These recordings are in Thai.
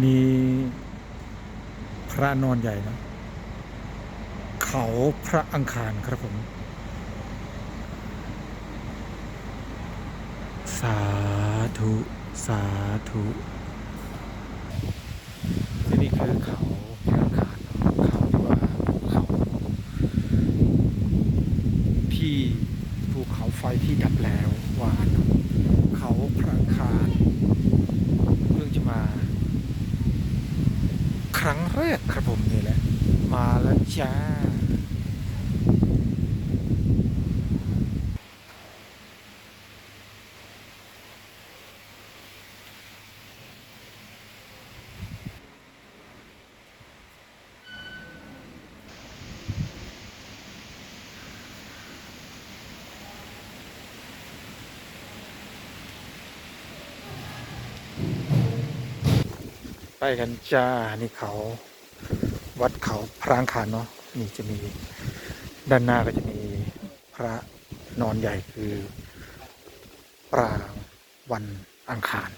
นนี้พระนอนใหญ่นะ เขาพระอังคารครับผม สาธุ สาธุ ที่นี่คือเขาพระอังคารเขาที่ว่าภูเขา ที่ภูเขาไฟที่ดับแล้ววานเขาพระอังคารเพิ่งจะมา ครั้งแรกครับผมนี่แหละ มาแล้ว จ้า ไปกันจ้า นี่เขา วัดเขาพรางคานเนาะนี่จะมีด้านหน้าก็จะมีพระนอนใหญ่คือปรางวันอังคาร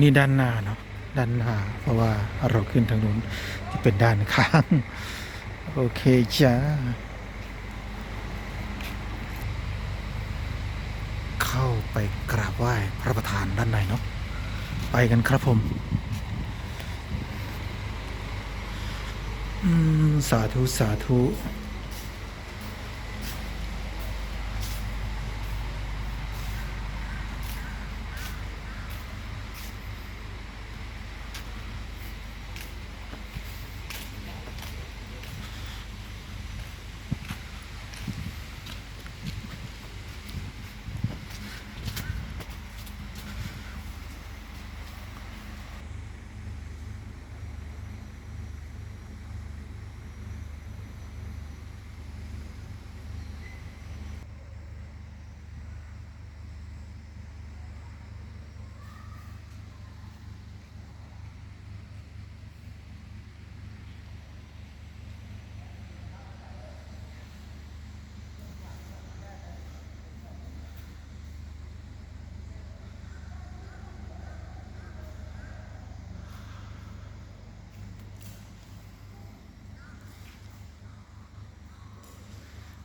นี่ด้านหน้าเนาะด้านหน้า เพราะว่าเราขึ้นทางนู้นจะเป็นด้านข้าง โอเคจ้าเข้าไปกราบไหว้พระประธานด้านในเนาะไปกันครับผมอืมสาธุ สาธุ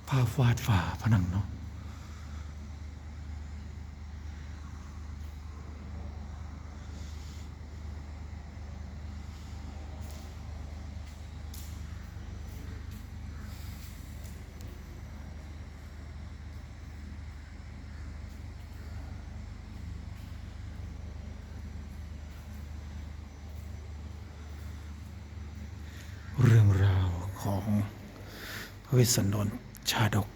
ภาพวาดฝาผนังเนาะเรื่องราวของพระเวสสันดร ชาดก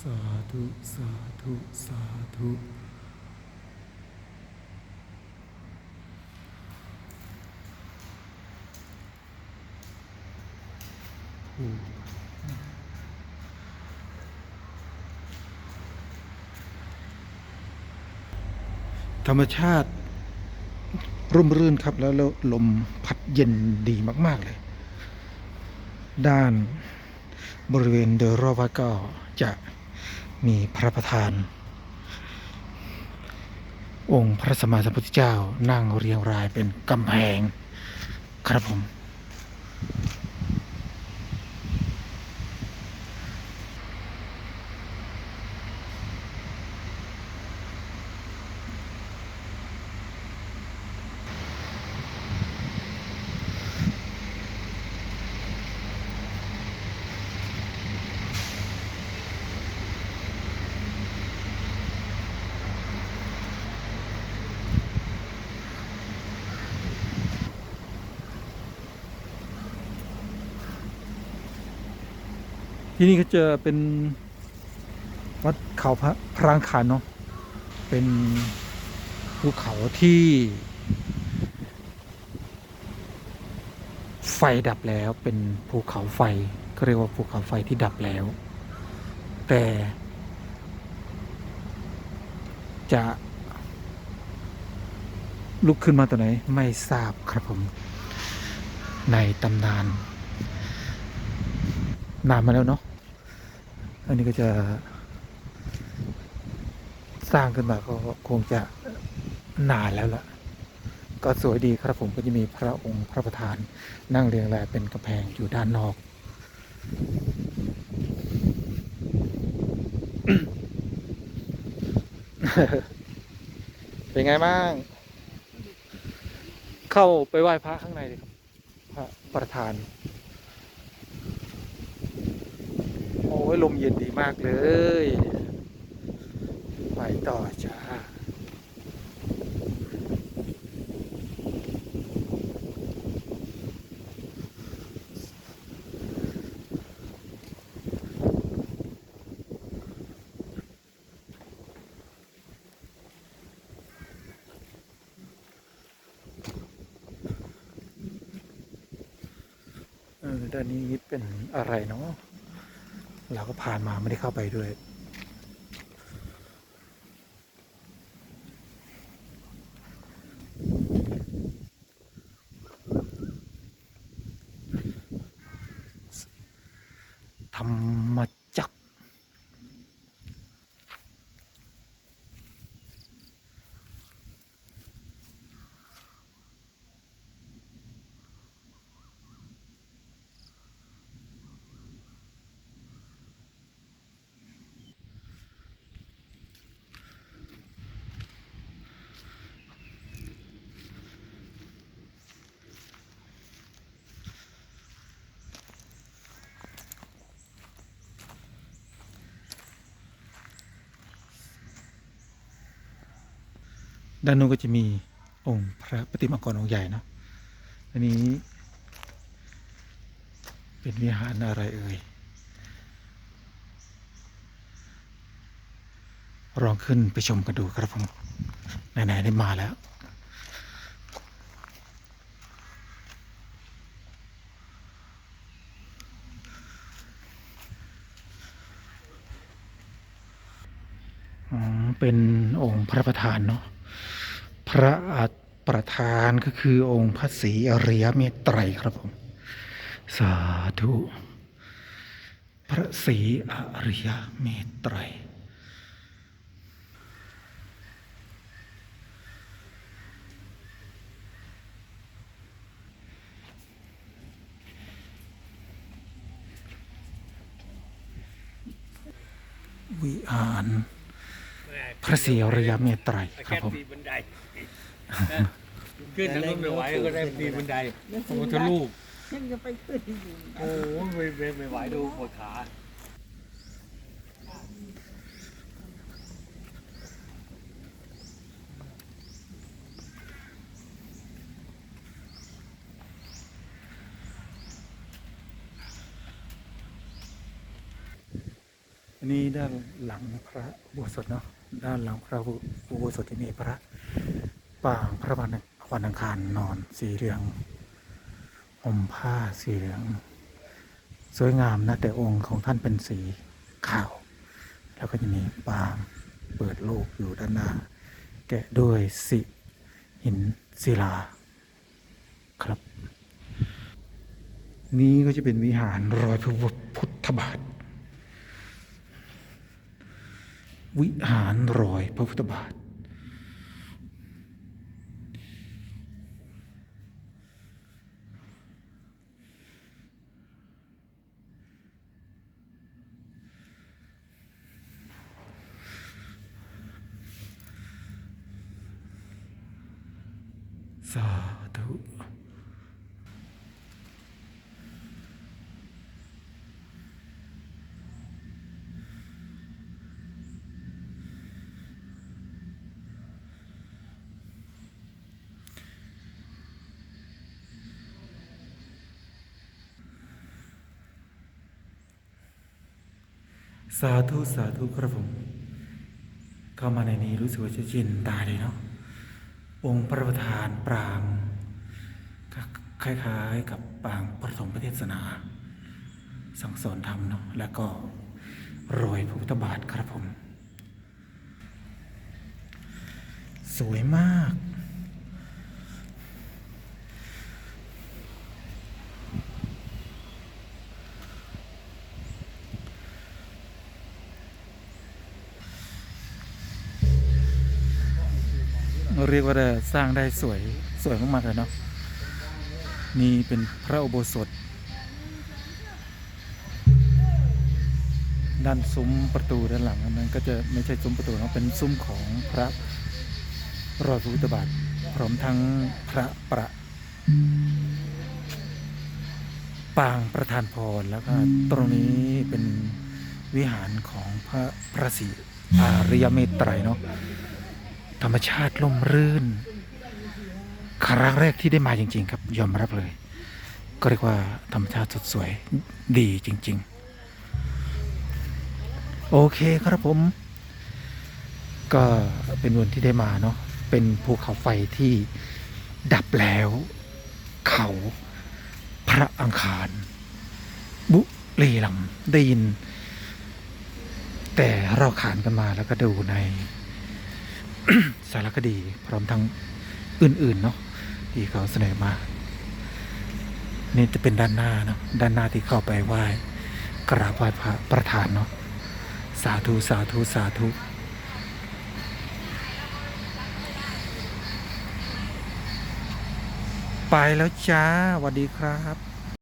สาธุ สาธุ สาธุผู้ธรรมชาติ ร่มรื่นครับแล้วลมพัดเย็นดีมาก ๆ เลย ด้านบริเวณโดยรอบวัดก็จะ มีพระประธาน องค์พระสมมาสัมพุทธเจ้านั่งเรียงรายเป็นกำแพง ครับผม ที่นี่ก็จะเป็นวัดเขาพระพรางขานเนาะเป็นภูเขาที่ ไฟดับแล้วเป็นภูเขาไฟก็เรียกว่าภูเขาไฟที่ดับแล้ว แต่ จะลุกขึ้นมาตัวไหน ไม่ทราบครับผม ในตำนาน นานมาแล้วเนาะอันนี้ก็จะ สร้างขึ้นมาก็คงจะนานแล้วล่ะ ก็สวยดีครับผมก็จะมีพระองค์พระประธานนั่งเรียงรายเป็นกระแพงอยู่ด้านนอกเป็นไงบ้าง เข้าไปไหว้พระข้างในเลยครับ พระประธาน โอ้ย ลมเย็นดีมากเลย ไปต่อจ้าเออด้านนี้เป็นอะไรเนาะ เราก็ผ่านมาไม่ได้เข้าไปด้วย ธรรมจักร ด้านนู้นก็จะมีองค์พระปฏิมากรองค์ใหญ่เนอะอันนี้ เป็นวิหารอะไรเอ่ยลองขึ้นไปชมกันดูครับผมไหนๆได้มาแล้วอ๋อเป็นองค์พระประธานเนาะ พระประธานก็คือองค์พระศรีอริยเมตไตรครับผม สาธุ พระศรีอริยเมตไตรวิหารพระศรีอริยเมตไตรครับผม ขึ้นทางนู้นไม่ไหวก็ได้ปีนบันไดพระพุทธรูปยังจะไปขึ้นอยู่โอ้โหไม่ไม่ไม่ไหวดูปวดขาอันนี้ด้านหลังพระอุโบสถเนาะด้านหลังพระอุโบสถจะมีพระ ปางพระวันวันอังคารนอนสีเหลืองห่มผ้าสีเหลือง สวยงามนะแต่องค์ของท่านเป็นสีขาว แล้วก็จะมีปางเปิดโลกอยู่ด้านหน้า แกะด้วยสิหินศิลาครับ นี้ก็จะเป็นวิหารรอยพระพุทธบาท วิหารรอยพระพุทธบาท สาธุสาธุ สาธุครับผมเข้ามาในนี้รู้สึกว่าจะเย็นตาเลยเนาะ องค์พระประธานปรางคล้ายๆ กับปางปฐมพระเทศนา สั่งสอนธรรมเนาะแล้วก็โรยพระพุทธบาทครับผม สวยมาก เรียกว่าสร้างได้สวยสวยมากๆเลยเนาะนี่เป็นพระอุโบสถ ด้านซุ้มประตูด้านหลังอันนั้นก็จะไม่ใช่ซุ้มประตูเนาะเป็นซุ้มของพระรอยพระพุทธบาทพร้อมทั้งพระประปางประธานพรแล้วก็ตรงนี้เป็นวิหารของพระพระศรีอาริยเมตไตรเนาะ ธรรมชาติล่มรื่น ครั้งแรกที่ได้มาจริง ๆ ครับ ยอมรับเลย ก็เรียกว่าธรรมชาติสดสวยดีจริง ๆ โอเคครับผม ก็เป็นวันที่ได้มาเนาะเป็นภูเขาไฟที่ดับแล้ว เขาพระอังคาร บุรีลัมได้ยิน แต่เราขานกันมาแล้วก็ดูใน สารคดีพร้อมทั้งอื่นๆเนาะที่เขาเสนอมา นี่จะเป็นด้านหน้าเนาะด้านหน้าที่เข้าไปไหว้กราบไหว้พระประธานเนาะสาธุสาธุสาธุไปแล้วจ้าสวัสดีครับ